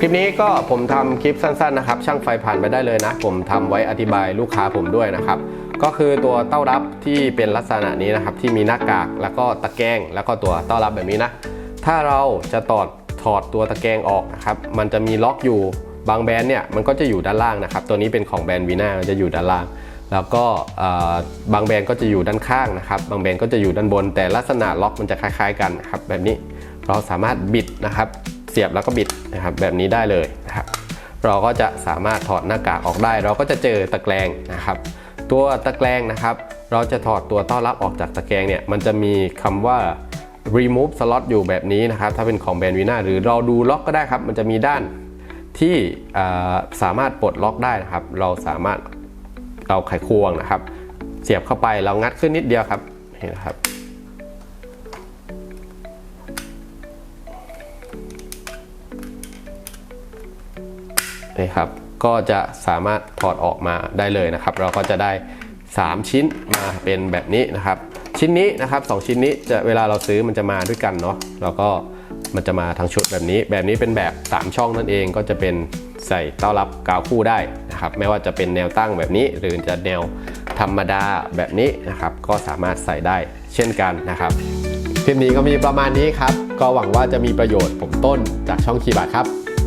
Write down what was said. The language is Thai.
คลิปนี้ก็ผมทำคลิปสั้นๆนะครับช่างไฟผ่านไปได้เลยนะ ผมทำไว้อธิบายลูกค้าผมด้วยนะครับก็คือตัวเต้ารับที่เป็นลักษณะนี้นะครับที่มีหน้ากากแล้วก็ตะแกรงแล้วก็ตัวเต้ารับแบบนี้นะถ้าเราจะตอดถอดตัวตะแกรงออกนะครับมันจะมีล็อกอยู่บางแบรนด์เนี่ยมันก็จะอยู่ด้านล่างนะครับตัวนี้เป็นของแบรนด์วีน่าจะอยู่ด้านล่าง แล้วก็บางแบรนด์ก็จะอยู่ด้านข้างนะครับบางแบรนด์ก็จะอยู่ด้านบน แต่ลักษณะล็อกมันจะคล้าย ๆ กันนะครับแบบนี้เราสามารถบิดนะครับ สียบแล้วก็บิดนะครับแบบนี้ได้เลยนะครับเราก็จะสามารถถอดหน้ากากออกได้ เราก็จะเจอตะแกรงนะครับ ตัวตะแกรงนะครับ เราจะถอดตัวต้อนรับออกจากตะแกรงเนี่ยมันจะมีคำว่า remove slot อยู่แบบนี้นะครับ ถ้าเป็นของแบรนด์วีนาหรือเราดูล็อกก็ได้ครับ มันจะมีด้านที่สามารถปลดล็อกได้นะครับ เราสามารถเราไขควงนะครับ เสียบเข้าไปเรางัดขึ้นนิดเดียวครับเห็นนะครับ นี่ครับก็จะสามารถถอดออกมาได้เลยนะครับ เราก็จะได้ 3 ชิ้นมาเป็นแบบนี้นะครับ ชิ้นนี้นะครับ 2 ชิ้นนี้จะเวลาเราซื้อมันจะมาด้วยกันเนาะแล้วก็มันจะมาทั้งชุดแบบนี้ แบบนี้เป็นแบบ 3 ช่องนั่นเองก็จะเป็นใส่เต้ารับกาวคู่ได้นะครับ ไม่ว่าจะเป็นแนวตั้งแบบนี้ หรือจะแนวธรรมดาแบบนี้นะครับ ก็สามารถใส่ได้เช่นกันนะครับคลิปนี้ก็มีประมาณนี้ครับ ก็หวังว่าจะมีประโยชน์ผมต้นจากช่องคีบาครับ